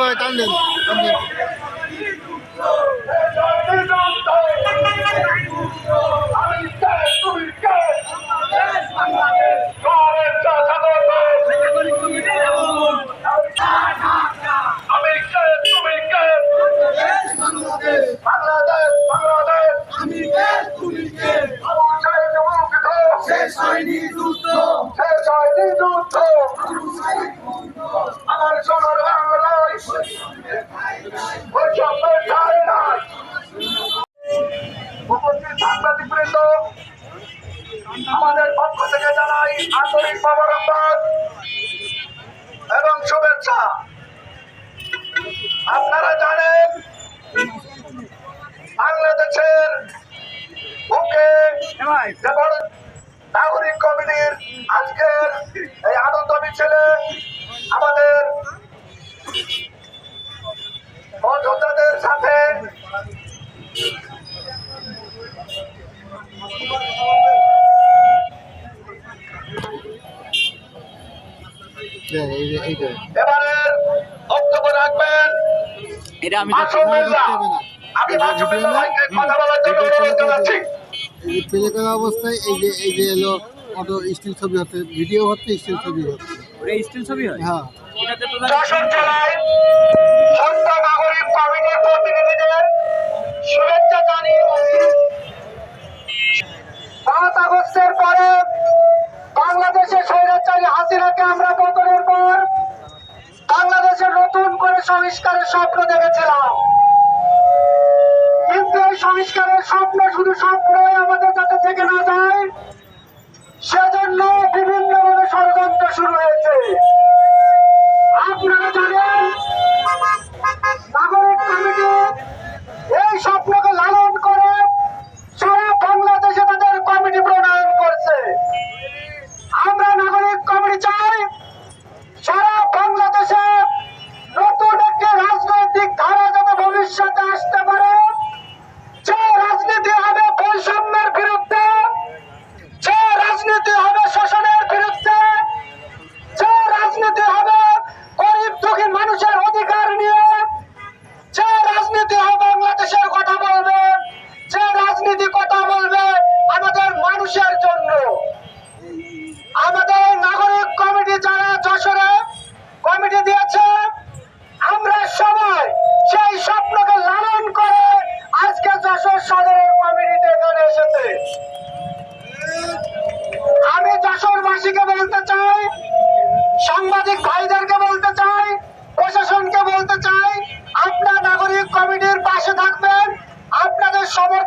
ভাই টান দেন যুদ্ধ শেষ হয়নি যুদ্ধ আমার সোনার বাংলায় এবারে বক্তব্য রাখবেন। এটা আমি মাসুম আমি মাসুম মিল্লা ভাইকে কথা বলার জন্য অনুরোধ জানাচ্ছি। প্লে করা অবস্থায় এই যে এই যে এলো অটো স্টিল ছবি হচ্ছে ভিডিও হচ্ছে স্টিল ছবি হচ্ছে। ওটা স্টিল ছবি হয়? হ্যাঁ। এটাতে তো যশোর জেলায় সন্ত নাগরিক কমিটির প্রতিনিধিদের শুভেচ্ছা জানিয়ে পাঁচ আগস্টের পরে বাংলাদেশের স্বৈরাচারী হাসিনাকে আমরা সংস্কারের স্বপ্ন দেখেছিলাম। কিন্তু এই সংস্কারের স্বপ্ন শুধু স্বপ্নই আমাদের যাতে থেকে না যায়, সেজন্য বিভিন্নভাবে আমি যশোরবাসীকে বলতে চাই, সাংবাদিক ভাইদেরকে বলতে চাই, প্রশাসনকে বলতে চাই, আপনার নাগরিক কমিটির পাশে থাকবেন, আপনাদের সময়